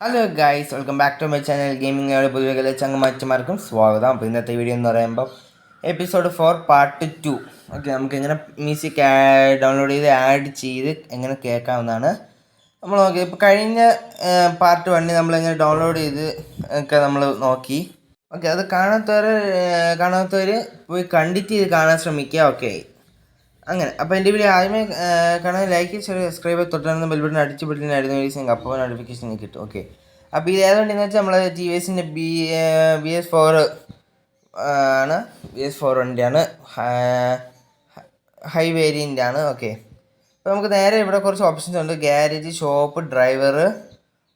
Hello guys welcome back to my channel gaming പുതിയ ചങ്ങമാച്ചമാർക്കും സ്വാഗതം അപ്പോൾ ഇന്നത്തെ വീഡിയോ എന്ന് പറയുമ്പോൾ episode four part two okay നമുക്ക് എങ്ങനെ മ്യൂസിക് ഡൗൺലോഡ് ചെയ്ത് ആഡ് ചെയ്ത് എങ്ങനെ കേൾക്കാവുന്നതാണ്. നമ്മൾ നോക്കി. ഇപ്പോൾ കഴിഞ്ഞ പാർട്ട് വണ്ണിൽ നമ്മൾ എങ്ങനെ ഡൗൺലോഡ് ചെയ്ത് ഒക്കെ നമ്മൾ നോക്കി. ഓക്കെ അത് കാണാത്തവർ കാണാത്തവർ പോയി കണ്ടിട്ട് ഇത് കാണാൻ ശ്രമിക്കുക. ഓക്കെ അങ്ങനെ. അപ്പോൾ എന്റെ വീഡിയോ ആദ്യമേ കാണാൻ ലൈക്ക് ചെയ്ത് സബ്സ്ക്രൈബ് തൊട്ടാണെന്ന് ബെൽബട്ടൺ അടിച്ച് പിടിക്കുന്നതായിരുന്നു വീഡിയോസ് സിംഗ് അപ്പോൾ നോട്ടിഫിക്കേഷൻ കിട്ടും. ഓക്കെ അപ്പോൾ ഇത് ഏതുകൊണ്ടെന്ന് വെച്ചാൽ നമ്മൾ ടി വി എസിന്റെ ബി ബി എസ് ഫോർ ആണ്. ബി എസ് ഫോർ വണ്ടിയാണ് ഹൈ വേരിയന്റ് ആണ്. ഓക്കെ അപ്പോൾ നമുക്ക് നേരെ ഇവിടെ കുറച്ച് ഓപ്ഷൻസ് ഉണ്ട്. ഗ്യാരേജ് ഷോപ്പ് ഡ്രൈവർ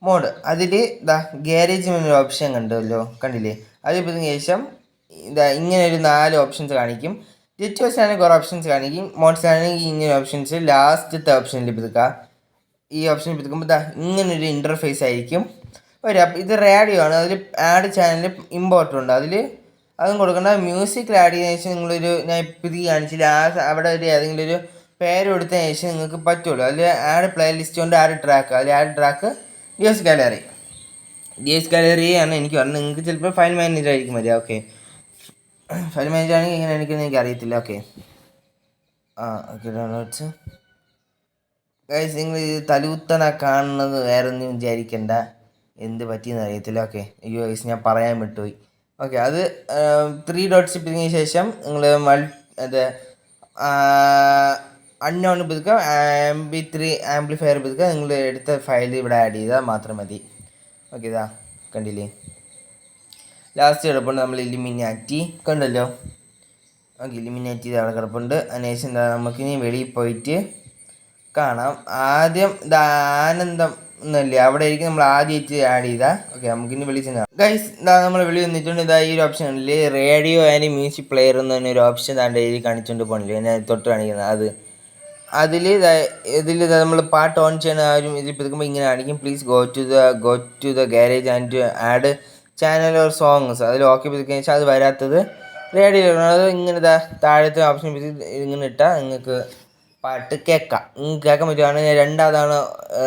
മോഡ് അതിൽ ഇതാ ഗ്യാരേജ് എന്നൊരു ഓപ്ഷൻ കണ്ടല്ലോ. കണ്ടില്ലേ? അതിൽ ശേഷം ഇതാ ഇങ്ങനെ ഒരു നാല് ഓപ്ഷൻസ് കാണിക്കും. ഡിറ്റോസ് വെച്ചാണെങ്കിൽ കുറേ ഓപ്ഷൻസ് കാണിക്കും മോഡ്സ് ആണെങ്കിൽ ഇങ്ങനെ ഓപ്ഷൻസ് ലാസ്റ്റത്തെ ഓപ്ഷനിൽ പിതുക്കുക ഈ ഓപ്ഷനിൽ പിതുക്കുമ്പോൾ ഇങ്ങനൊരു ഇന്റർഫേസ് ആയിരിക്കും. വരിക അപ്പം ഇത് റേഡിയോ ആണ്. അതിൽ ആഡ് ചാനൽ ഇമ്പോർട്ടന്റ് ഉണ്ട്. അതിൽ അതും കൊടുക്കേണ്ട. മ്യൂസിക് ആഡ് ചെയ്തതിന് ശേഷം നിങ്ങളൊരു ഞാൻ ഇപ്പം ഇത് കാണിച്ചില്ല ആ അവിടെ ഒരു ഏതെങ്കിലും ഒരു പേര് കൊടുത്തതിന് ശേഷം നിങ്ങൾക്ക് പറ്റുള്ളൂ. അതിൽ ആഡ് പ്ലേ ലിസ്റ്റ് കൊണ്ട് ആഡ് ട്രാക്ക് അതിൽ add track D S gallery D S gallery ആണ് എനിക്ക് പറഞ്ഞത്. നിങ്ങൾക്ക് ചിലപ്പോൾ ഫൈൻ മാനേജർ ആയിരിക്കും വരിക ഓക്കെ ഫയൽ മാനേജർ ആണെങ്കിൽ എനിക്കൊന്നും എനിക്ക് അറിയത്തില്ല. ഓക്കെ. ആ ഓക്കെ ഡൗൺലോഡ്സ്. ഗൈസ് നിങ്ങൾ ഇത് തലൂത്തന കാണുന്നത് വേറെ ഒന്നും വിചാരിക്കണ്ട. എന്ത് പറ്റിയെന്ന് അറിയത്തില്ല. ഓക്കെ. അയ്യോ ഗൈസ് ഞാൻ പറയാൻ വിട്ടുപോയി. ഓക്കെ അത് ത്രീ ഡോട്ട്സ് ഇപ്പിന് ശേഷം നിങ്ങൾ മൾ അത് അൺനോൺ പുതുക്കുക ആംബി ത്രീ ആംപ്ലിഫയർ പുതുക്കുക. നിങ്ങൾ എടുത്ത ഫയൽ ഇവിടെ ആഡ് ചെയ്താൽ മാത്രം മതി. ഓക്കെ ഇതാ കണ്ടില്ലേ? ലാസ്റ്റ് കിടപ്പുണ്ട് നമ്മൾ ഇലിമിനാറ്റി കണ്ടല്ലോ? ഓക്കെ ഇലിമിനാറ്റി അവിടെ കിടപ്പുണ്ട്. അതിനുശേഷം എന്താ നമുക്കിനി വെളിയിൽ പോയിട്ട് കാണാം. ആദ്യം ഇത് ആനന്ദം എന്നല്ലേ? അവിടെ ആയിരിക്കും നമ്മൾ ആദ്യമായിട്ട് ആഡ് ചെയ്താൽ ഓക്കെ നമുക്കിനി ചെന്ന് ഗൈസ് ഇതാ നമ്മൾ വെളി വന്നിട്ടുണ്ട്. ഇതാ ഈ ഒരു ഉണ്ടല്ലേ റേഡിയോ ആൻഡ് മ്യൂസിക് പ്ലെയർ എന്ന് പറഞ്ഞ ഒരു ഓപ്ഷൻ താണ്ട് എഴുതി കാണിച്ചുകൊണ്ട് പോകണില്ലേ ഞാൻ തൊട്ട് കാണിക്കുന്നത് അത്. അതിൽ ഇതിൽ നമ്മൾ പാട്ട് ഓൺ ചെയ്യണ ആരും ഇതിൽ പിതുക്കുമ്പോൾ ഇങ്ങനെ കാണിക്കും. Please go to the go to the garage and add channel or songs അതിൽ ഓക്കെ പിതുക്കിയ കഴിഞ്ഞാൽ അത് വരാത്തത് റേഡിയോ അത് ഇങ്ങനെ താഴത്തെ ഓപ്ഷൻ ഇങ്ങനെ ഇട്ടാൽ നിങ്ങൾക്ക് പാട്ട് കേൾക്കാം. കേൾക്കാൻ പറ്റുവാണെങ്കിൽ രണ്ടാമതാണ്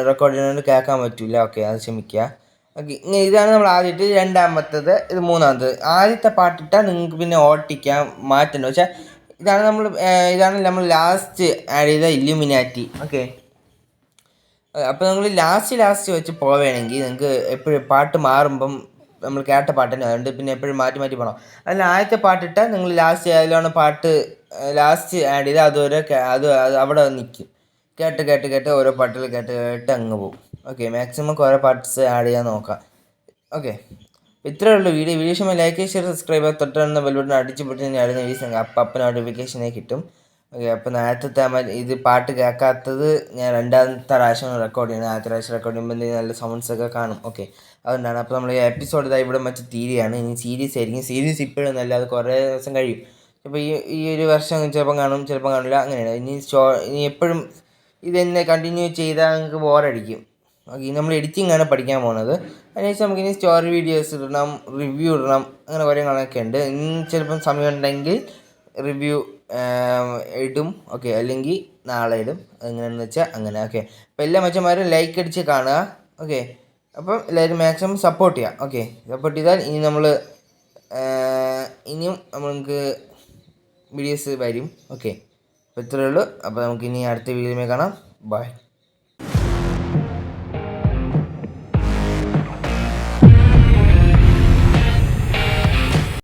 റെക്കോർഡ് ചെയ്യുന്നത് കേൾക്കാൻ പറ്റില്ല ഓക്കെ അത് ക്ഷമിക്കുക. ഓക്കെ ഇതാണ് നമ്മൾ ആദ്യമായിട്ട് രണ്ടാമത്തത് ഇത് മൂന്നാമത്തത്. ആദ്യത്തെ പാട്ടിട്ടാൽ നിങ്ങൾക്ക് പിന്നെ ഓട്ടിക്കാം മാറ്റണം പക്ഷേ ഇതാണ് നമ്മൾ ഇതാണ് നമ്മൾ ലാസ്റ്റ് ആഡ് ചെയ്ത ഇല്യൂമിനാറ്റി ഓക്കെ അപ്പോൾ നിങ്ങൾ ലാസ്റ്റ് ലാസ്റ്റ് വെച്ച് പോവുകയാണെങ്കിൽ നിങ്ങൾക്ക് എപ്പോഴും പാട്ട് മാറുമ്പം നമ്മൾ കേട്ട പാട്ട് തന്നെ അതുകൊണ്ട് പിന്നെ എപ്പോഴും മാറ്റി മാറ്റി പോകണം അതിൽ ആദ്യത്തെ പാട്ടിട്ട് നിങ്ങൾ ലാസ്റ്റ് അതിലാണ് പാട്ട് ലാസ്റ്റ് ആഡ് ചെയ്ത് അതുവരെ അത് അവിടെ നിൽക്കും. കേട്ട് കേട്ട് കേട്ട് ഓരോ പാട്ടുകൾ കേട്ട് കേട്ട് അങ്ങ് പോകും. ഓക്കെ മാക്സിമം കുറേ പാർട്സ് ആഡ് ചെയ്യാൻ നോക്കാം. ഓക്കെ ഇത്രയേ ഉള്ളൂ video. Video like share subscribe bell button അടിച്ച് പൊട്ടി ഞാൻ അപ്പം അപ്പം നോട്ടിഫിക്കേഷനെ കിട്ടും. ഓക്കെ അപ്പോൾ നേരത്തെ ഇത് പാട്ട് കേൾക്കാത്തത് ഞാൻ രണ്ടാമത്തെ പ്രാവശ്യം റെക്കോർഡ് ചെയ്യണം. ആദ്യത്തെ പ്രാവശ്യം റെക്കോർഡ് ചെയ്യുമ്പോൾ നല്ല സൗണ്ട്സ് ഒക്കെ കാണും. ഓക്കെ അതുകൊണ്ടാണ്. അപ്പോൾ നമ്മൾ എപ്പിസോഡ് ഇതാ ഇവിടെ വെച്ച് തീരുകയാണ്. ഇനി സീരീസ് ആയിരിക്കും. സീരീസ് ഇപ്പോഴും നല്ല അത് കുറേ ദിവസം കഴിയും. ഇപ്പോൾ ഈ ഈ ഒരു വർഷം ചിലപ്പം കാണും ചിലപ്പം കാണില്ല. അങ്ങനെയാണ്. ഇനി ഷോ ഇനി എപ്പോഴും ഇത് തന്നെ കണ്ടിന്യൂ ചെയ്താൽ നിങ്ങൾക്ക് ബോറടിക്കും ഓക്കെ നമ്മൾ എഡിറ്റിംഗ് ആണ് പഠിക്കാൻ പോകുന്നത് അതിനുശേഷം നമുക്കിനി സ്റ്റോറി വീഡിയോസ് ഇടണം റിവ്യൂ ഇടണം അങ്ങനെ കുറേ കാര്യങ്ങളൊക്കെ ഉണ്ട്. ഇനി ചിലപ്പം സമയമുണ്ടെങ്കിൽ റിവ്യൂ ഇടും. ഓക്കെ അല്ലെങ്കിൽ നാളെ ഇടും. എങ്ങനെയാണെന്ന് വെച്ചാൽ അങ്ങനെ. ഓക്കെ. അപ്പോൾ എല്ലാ മച്ചന്മാരും ലൈക്ക് അടിച്ച് കാണുക. ഓക്കെ. അപ്പം എല്ലാവരും മാക്സിമം സപ്പോർട്ട് ചെയ്യാം. ഓക്കെ. സപ്പോർട്ട് ചെയ്താൽ ഇനി നമ്മൾ ഇനിയും നമുക്ക് വീഡിയോസ് വരും. ഓക്കെ. അപ്പോൾ ഇത്രയേ ഉള്ളൂ. അപ്പോൾ നമുക്ക് ഇനി അടുത്ത വീഡിയോയിൽ കാണാം. ബൈ